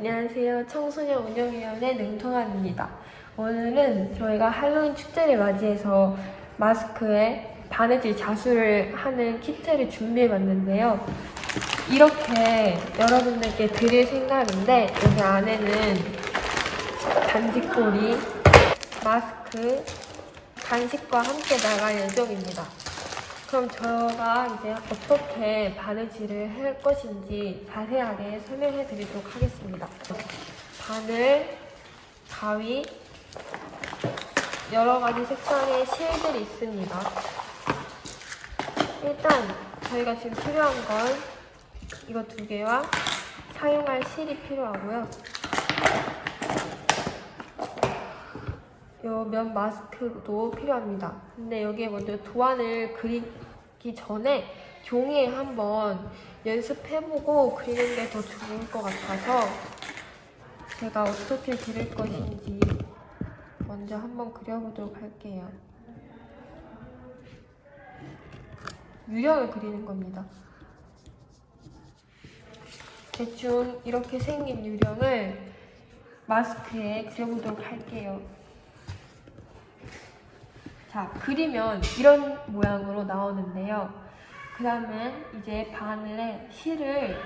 안녕하세요. 청소년 운영위원회 능통환입니다. 오늘은 저희가 할로윈 축제를 맞이해서 마스크에 바느질 자수를 하는 키트를 준비해 봤는데요. 이렇게 여러분들께 드릴 생각인데 여기 안에는 간식고리, 마스크, 간식과 함께 나갈 예정입니다. 그럼 저가 이제 어떻게 바느질을 할 것인지 자세하게 설명해 드리도록 하겠습니다. 바늘, 가위, 여러 가지 색상의 실들이 있습니다. 일단 저희가 지금 필요한 건 이거 두 개와 사용할 실이 필요하고요. 요 면 마스크도 필요합니다. 근데 여기에 먼저 도안을 그리기 전에 종이에 한번 연습해보고 그리는 게 더 좋을 것 같아서 제가 어떻게 그릴 것인지 먼저 한번 그려보도록 할게요. 유령을 그리는 겁니다. 대충 이렇게 생긴 유령을 마스크에 그려보도록 할게요. 자, 그리면 이런 모양으로 나오는데요. 그 다음엔 이제 바늘에 실을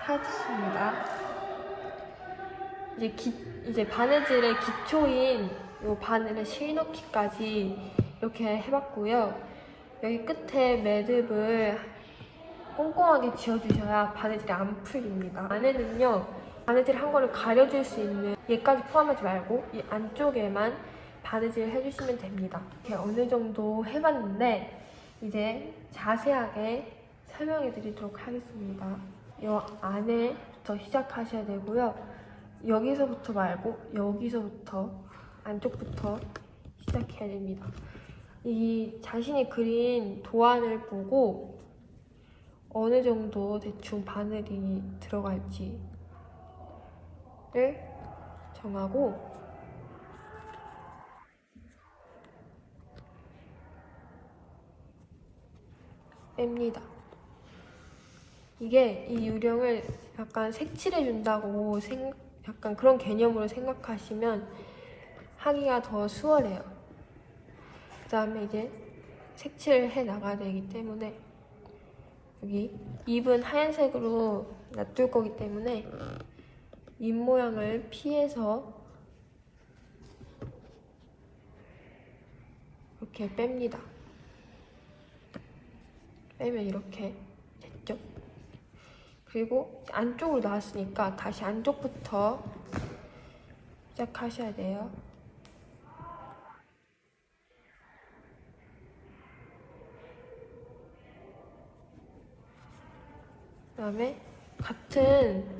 하겠습니다. 이제 기, 이제 바느질의 기초인 이 바늘에 실 넣기까지 이렇게 해봤고요. 여기 끝에 매듭을 꼼꼼하게 지어주셔야 바느질이 안 풀립니다. 안에는요, 바느질 한 거를 가려줄 수 있는 얘까지 포함하지 말고 이 안쪽에만 바느질 해주시면 됩니다. 이렇게 어느 정도 해봤는데 이제 자세하게 설명해 드리도록 하겠습니다. 이 안에부터 시작하셔야 되고요. 여기서부터 말고 여기서부터 안쪽부터 시작해야 됩니다. 이 자신이 그린 도안을 보고 어느 정도 대충 바늘이 들어갈지를 정하고 뺍니다. 이게 이 유령을 약간 색칠해 준다고 생, 약간 그런 개념으로 생각하시면 하기가 더 수월해요. 그 다음에 이제 색칠을 해 나가야 되기 때문에 여기 입은 하얀색으로 놔둘 거기 때문에 입 모양을 피해서 이렇게 뺍니다. 빼면 이렇게 됐죠? 그리고 안쪽으로 나왔으니까 다시 안쪽부터 시작하셔야 돼요. 그 다음에 같은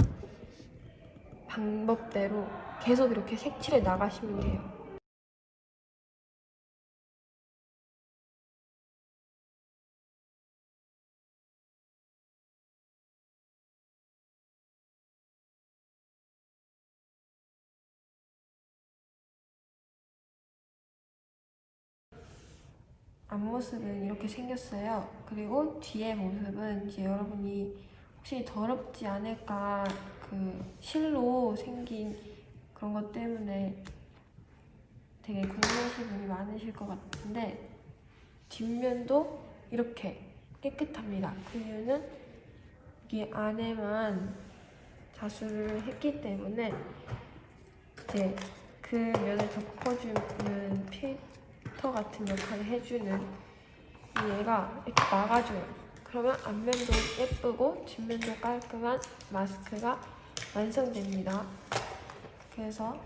방법대로 계속 이렇게 색칠해 나가시면 돼요. 앞모습은 이렇게 생겼어요. 그리고 뒤에 모습은 이제 여러분이 혹시 더럽지 않을까 그 실로 생긴 그런 것 때문에 되게 궁금하신 분이 많으실 것 같은데 뒷면도 이렇게 깨끗합니다. 그 이유는 여기 안에만 자수를 했기 때문에 이제 그 면을 덮어주는 필 터 같은 역할을 해주는 이 얘가 이렇게 막아줘요. 그러면 앞면도 예쁘고 뒷면도 깔끔한 마스크가 완성됩니다. 그래서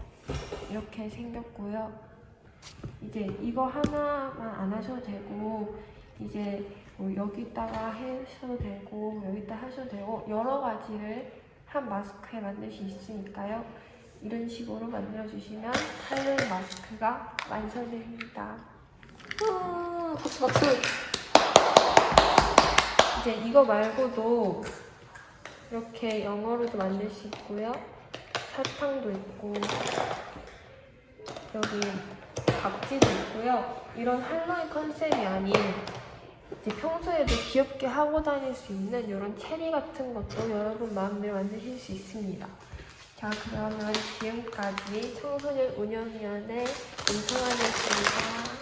이렇게 생겼고요. 이제 이거 하나만 안 하셔도 되고 이제 뭐 여기다가 하셔도 되고 여기다 하셔도 되고 여러 가지를 한 마스크에 만들 수 있으니까요. 이런 식으로 만들어 주시면 할로윈 마스크가 완성됩니다. 아, 박수 박수. 이제 이거 말고도 이렇게 영어로도 만들 수 있고요. 사탕도 있고 여기 박지도 있고요. 이런 할로윈 컨셉이 아닌 이제 평소에도 귀엽게 하고 다닐 수 있는 이런 체리 같은 것도 여러분 마음대로 만드실 수 있습니다. 자, 그러면 지금까지 청소년 운영위원회 임성환이었습니다.